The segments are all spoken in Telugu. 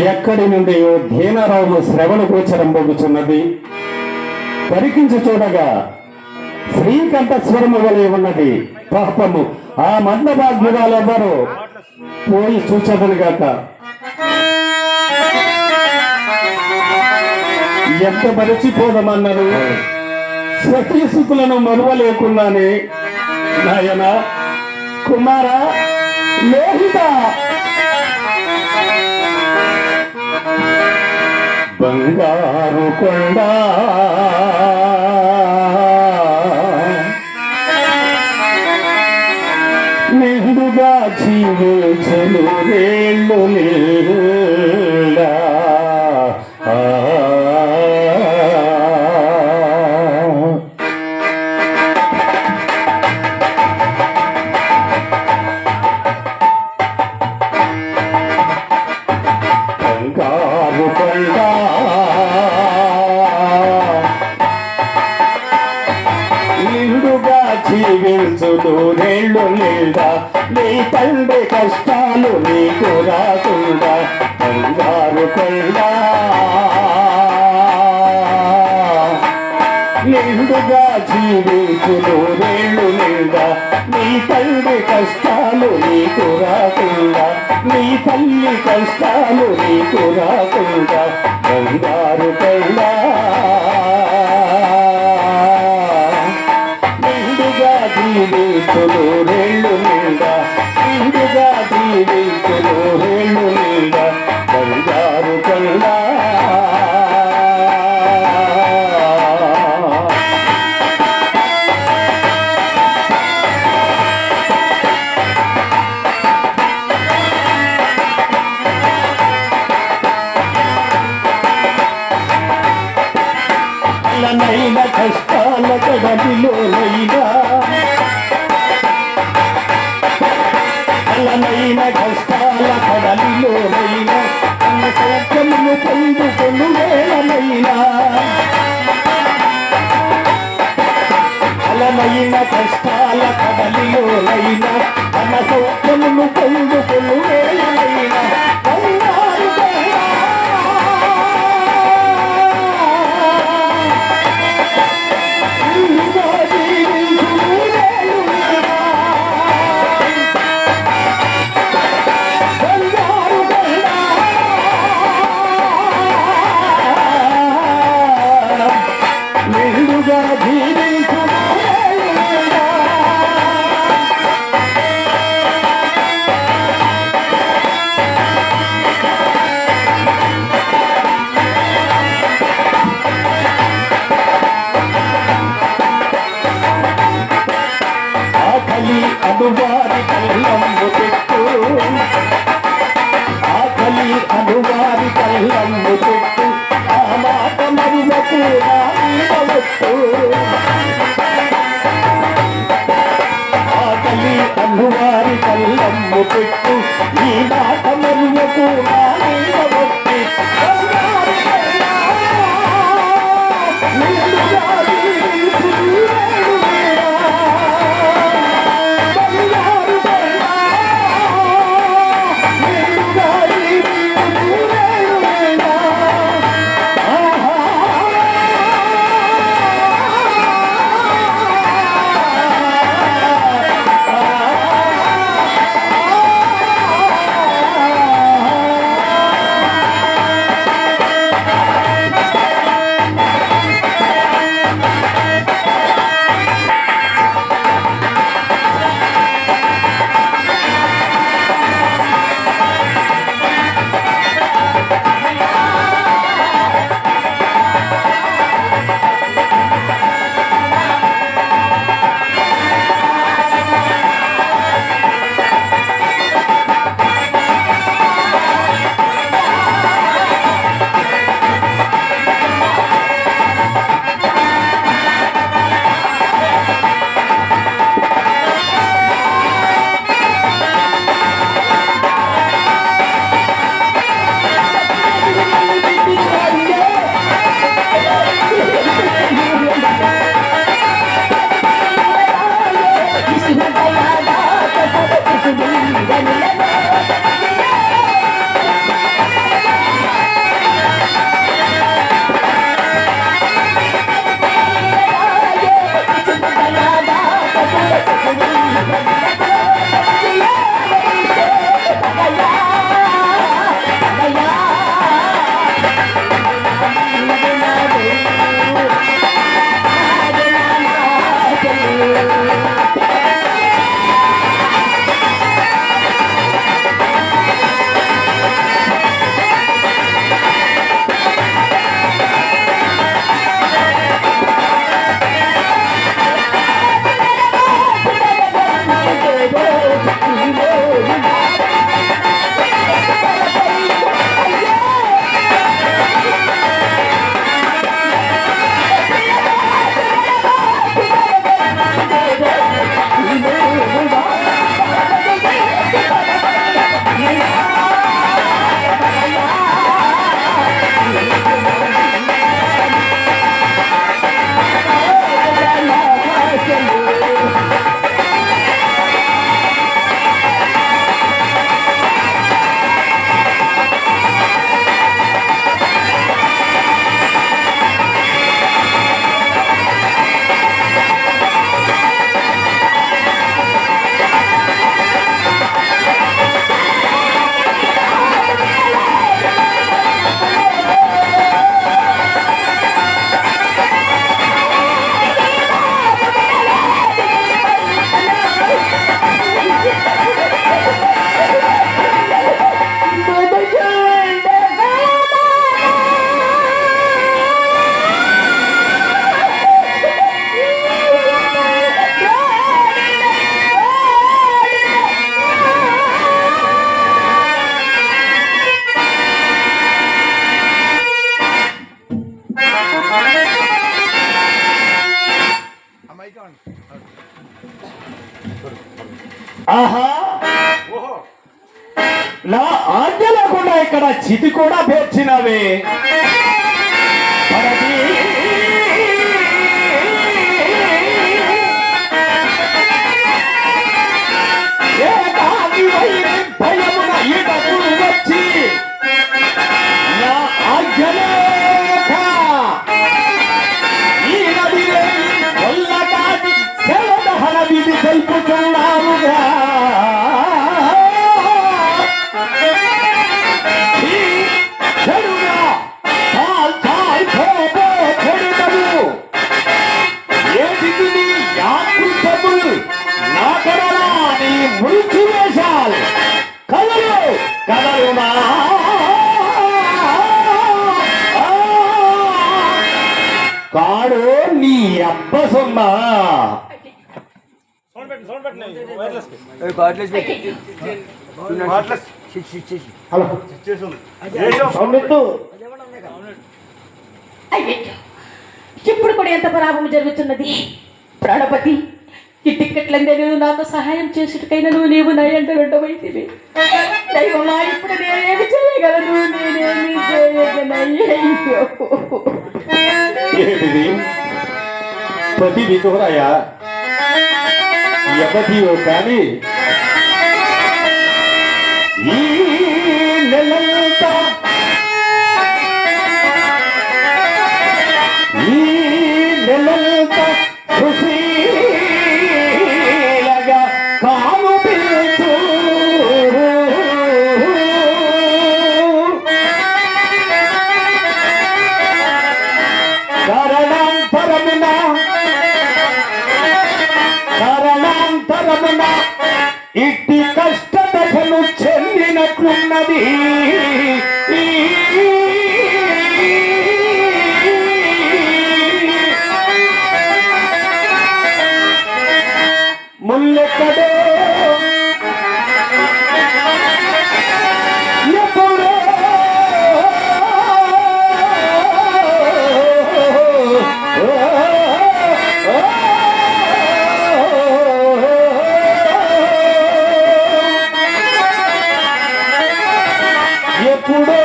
ఎక్కడి నుండి ధీనరావు శ్రవణ గోచరం పొగుచున్నది పరికించి చూడగా శ్రీకంఠస్వరము వలె ఉన్నది. పాపము. ఆ మందభాగ్యురాలెవ్వరు పోయి చూచదని గాక. ఎంత మరచిపోదమన్నారు సతీసుకులను మరువలేకున్నానే నాయన కుమార లోహిత! బంగారు కొండ. నిండుగా జీవించను రేళ్ళు నీళ్ళ. నీ కష్టాలు నీకు రాకుండా బంగారు కొండ. నిండుగా జీవించును వేళ్ళు నిండా నీ తండ్రి కష్టాలు నీకు రాకుండా నీ తల్లి కష్టాలు నీకు రాకుండా బంగారు కొండా. అలనైన కష్టాల కడలిలోనైనా అన్న సౌఖ్యమును పొందుకొను వేళనైనా అలనైన కష్టాల కడలిలోనైనా అన్న సౌఖ్యమును పొందుకొను వేళనైనా హలో. ఇప్పుడు కూడా ఎంత పరాభం జరుగుతున్నది? ప్రాణపతి ఈ టిక్కెట్లందే నువ్వు నాకు సహాయం చేసుటకైనా నువ్వు నీవు నా ఎంట ఉండబోయింది దైవమా ఇప్పుడు నేనేమి చేయగలను? నేనేమి చేయగలయ్యో విధురాయా ఎవరియో కానీ? ఈ ఇట్టి కష్ట చెందినట్లున్నది. ఎప్పుడో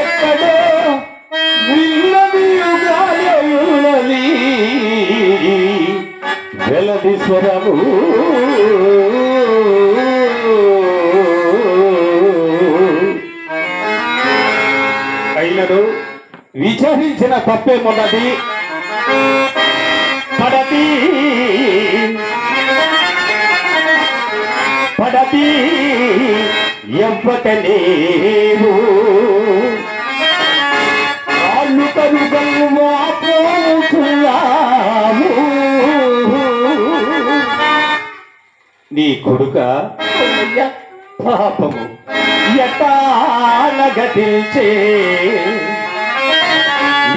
ఎక్కడో విన్నది యుగాలయున్నది వెలది స్వరము. అయినను విచారించిన తప్పేమున్నది కొడుక పాపము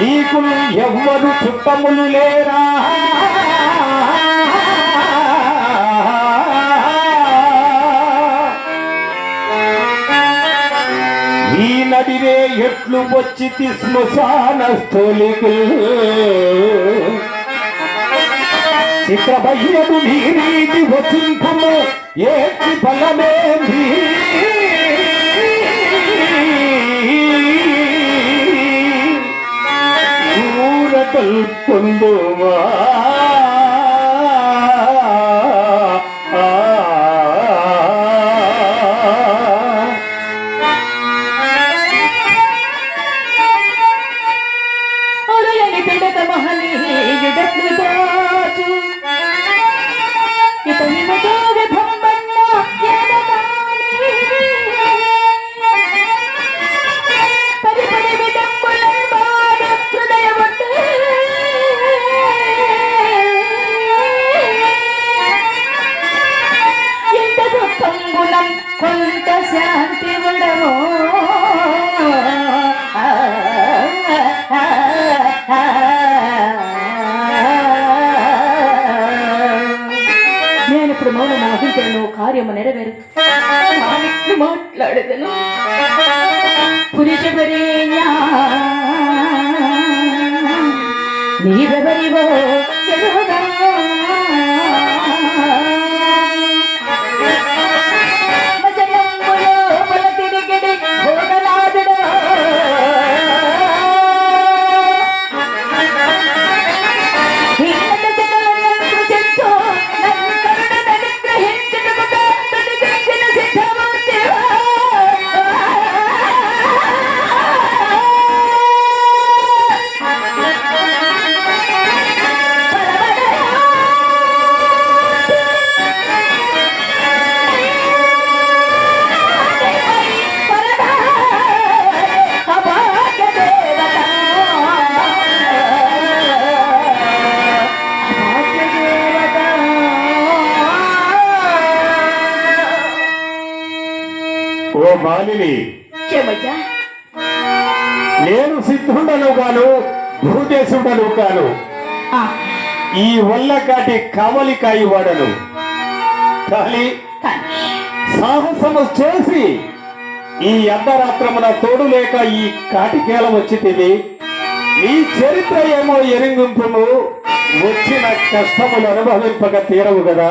నీకు ఎవ్వరు చుట్టములు లేరా? ఈ నడిరే ఎట్లు వచ్చి శ్మశాన ఇక్కడ చిత్రభయ్యము నీ రీతి వచింపుము ఏటి ఫలమేమి ఊరటల్ పొందుమా ലളിതനും പുരുഷപരേ ഞാൻ. നീതപരിവോ నేను సిద్ధుండను గాను భూదేశుడను కాను ఈ వల్లకాటి కావలికాయి వాడను. కానీ కానీ సాహసము చేసి ఈ అర్ధరాత్రమున తోడు లేక ఈ కాటికేల వచ్చితివి నీ చరిత్ర ఏమో ఎరింగింపుము వచ్చిన కష్టములు అనుభవింపక తీరవు కదా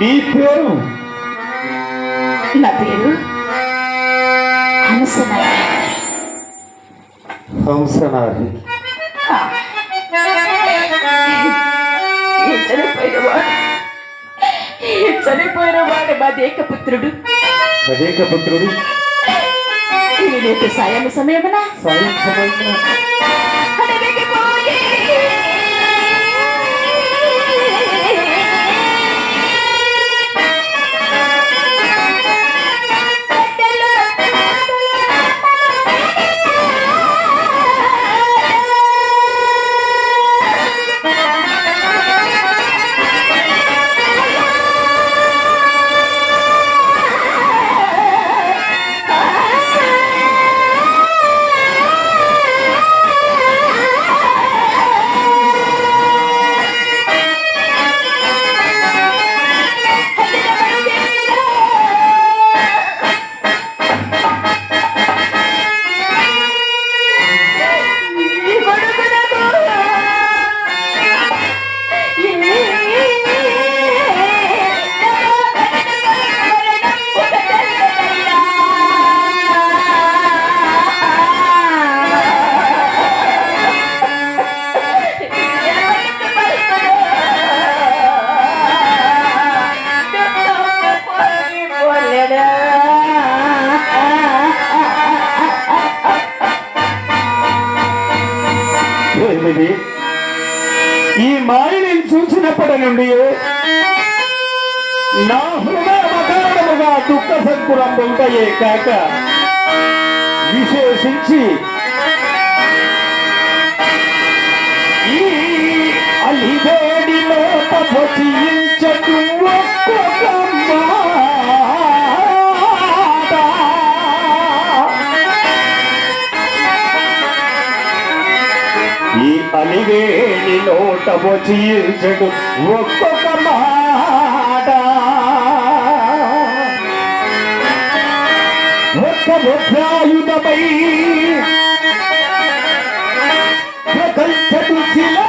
నీ పేరు? నా పేరు ఈ చనిపోయిన వాడు? మా దేకపుత్రుడు? అనేక పుత్రుడు ఈ నేటి సాయం సమయమున చూచినప్పటి నుండి నా హృదయముగా దుఃఖ సంకురం ఉంటాయే కాక విశేషించి ఈ అలివేడిలో పచించటు ఈ అలివేణి నోట వచ్చీర్చడు ఒక్కొక్క మాట. ఒక్క ముద్రాయుధమై ప్రకంచటు శిలాకృతిగాంచిన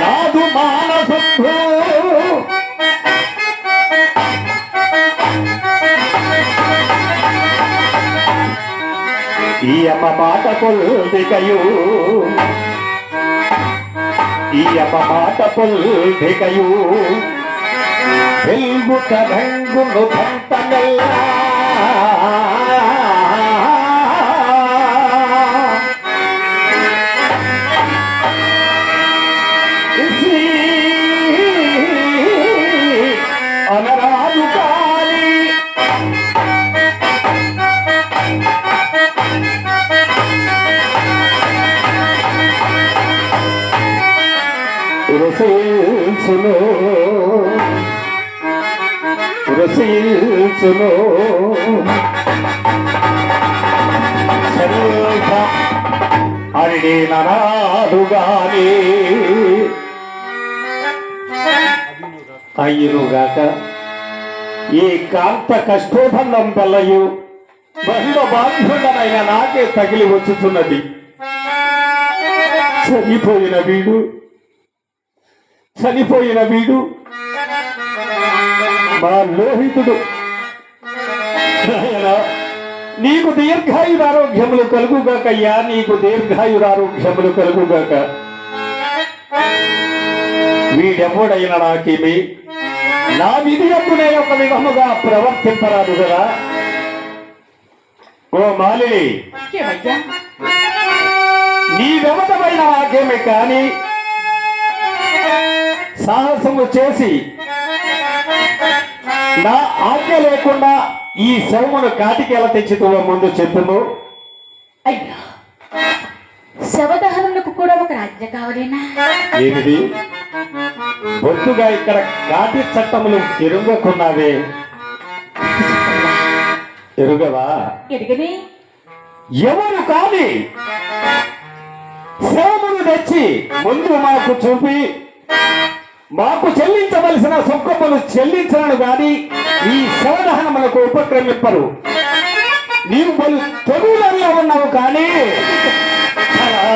నాదు మానసత్వం. ఈయప పాట మాట పొల్దికయు ఈ అమ్మ మాట పొల్దికయు వెల్గుట రంగును పంటనెల్లా పురసేల్చును శరీర అరిడే అయ్యునుగాక ఈ కాంత కష్టోబంధం వల్లయు బంధ బాంధుడనైన నాకే తగిలి వచ్చుతున్నది చనిపోయిన వీడు చనిపోయిన వీడు మా లోహితుడు నీకు దీర్ఘాయురారోగ్యములు కలుగుగాకయ్యా. నీకు దీర్ఘాయురారోగ్యములు కలుగుగాక. వీడెవ్వడైనా నాకేమి? నా విధి అప్పుడే ఒక విధముగా ప్రవర్తింపరాదు కదా. ఓ మాలిని ఏమయ్యా? నీ వ్యవతమైన నాకేమి కానీ సాహసము చేసి నా ఆజ్ఞ లేకుండా ఈ శవమును కాటికి ఎలా తెచ్చుతావో ముందు చెప్పుము. అయ్యో శవదహనములకు కూడా ఒక రాజ్య కావాలేనా? ఏమిది బొత్తుగా ఇక్కడ కాటి చట్టములు ఎరుగకున్నావే ఎరుగవా ఎరుగని? ఎవరు కాని శవమును తెచ్చి ముందు మాకు చూపి మాకు చెల్లించవలసిన సొక్కములు చెల్లించను గాని ఈ శవదహనములకు ఉపక్రమింపరు. నీవు పలు తొగులలో ఉన్నావు కానీ ఫలా,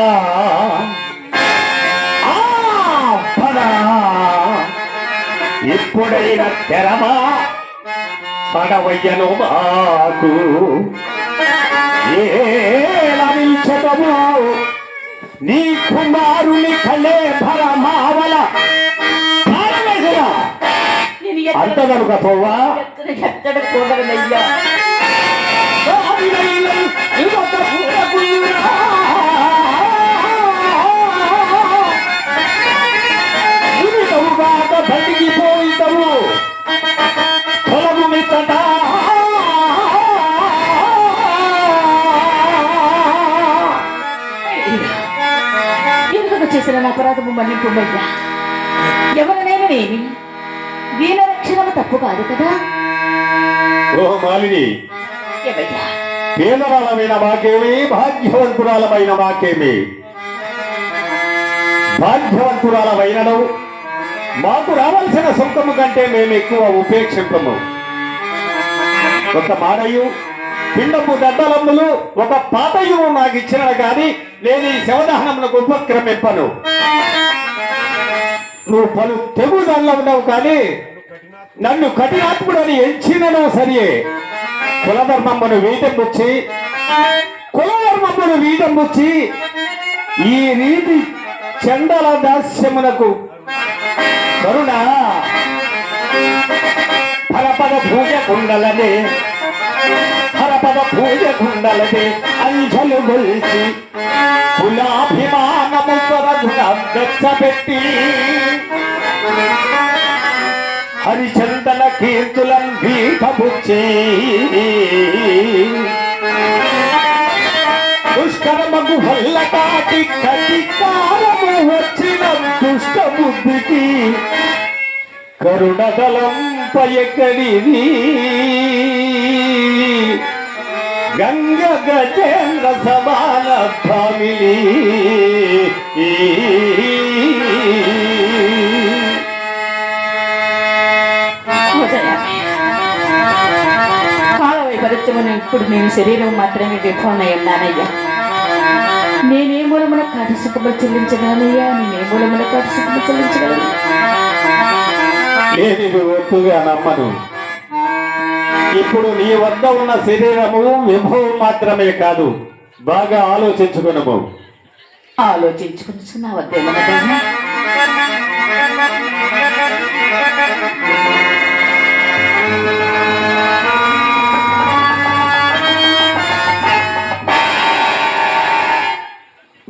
ఆ, ఫలా, ఎప్పుడైనా తెరమా పడవయ్యను మాకు. ఏలవించటము నీ కుమారుని కలే భరమావల పారవేశరా. పోవా ఎక్కడ పొలము మిచ్చట ఎందుకు చేసిన అపరాధము మన్నింపుమయ్యా ఎవరినైనా నేమి దీన రక్షణము తప్పు కాదు కదా? ఓ మాలిని పేదరాలమైన మాకేమి భాగ్యవంతురాలమైన మాకేమి? భాగ్యవంతురాలమైనను మాకు రావాల్సిన సొంతము కంటే మేము ఎక్కువ ఉపేక్షింపము. ఒక మాడయు పిండపు దద్దలమ్ములు ఒక పాతయు నాకు ఇచ్చిన కానీ నేను ఈ శవదహనమునకు ఉపక్రమింపను. నువ్వు పలు తెగుదల్లో ఉన్నావు కానీ నన్ను కఠినాత్ముడని ఎంచినను సరియే. కులధర్మమ్మను వీటంబుచ్చి కులధర్మమ్మను వీటంబుచ్చి ఈ రీతి చండల దాస్యమునకు కరుణ. పరపద పూజ కుండలనే పరపద పూజ కుండలనే అంజలు గొలిచి కులాభిమానము పెట్టి హరిచందన కీర్తులం వీటబుచ్చి దుష్కర్మకు వల్ల కాటి కటికారము వచ్చిన దుష్ట బుద్ధికి కరుణదలం పయకడిది గంగ గజేంద్ర సమాన భామిని వైపరీత్యమును ఇప్పుడు నేను శరీరం మాత్రమే విఫలమై ఉన్నానయ్యా నేనే మూలమున కాటి సుఖములు చెల్లించగలనయ్యా. నేనే మూలమున కాటి సుఖములు చెల్లించగలను. ఒత్తుగా నమ్మను. ఇప్పుడు నీ వద్ద ఉన్న శరీరము విభవం మాత్రమే కాదు. బాగా ఆలోచించుకునము. ఆలోచించుకుని నా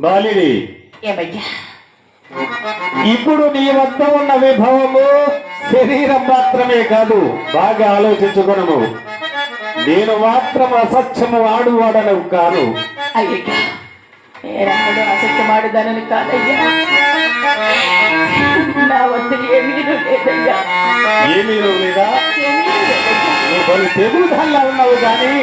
బాలిది ఇప్పుడు నీ వద్ద ఉన్న విభవము శరీరం మాత్రమే కాదు బాగా ఆలోచించుకునము. నేను మాత్రం అసత్యము ఆడువాడను కాను. అయ్యా అసత్యమాడుదానని కాదయ్యా. నా లేదా? నువ్వు ఉన్నావు కానీ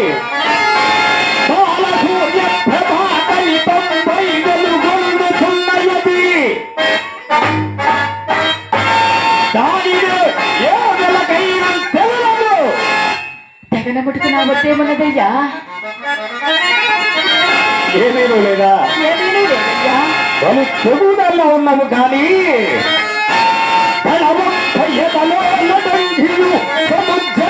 తెగనబుట్టుకు నా బట్టేమన్నదయ్యా ఏమేమీ లేదా వాళ్ళు చెడుదల్లో ఉన్నాము కానీ సముద్ర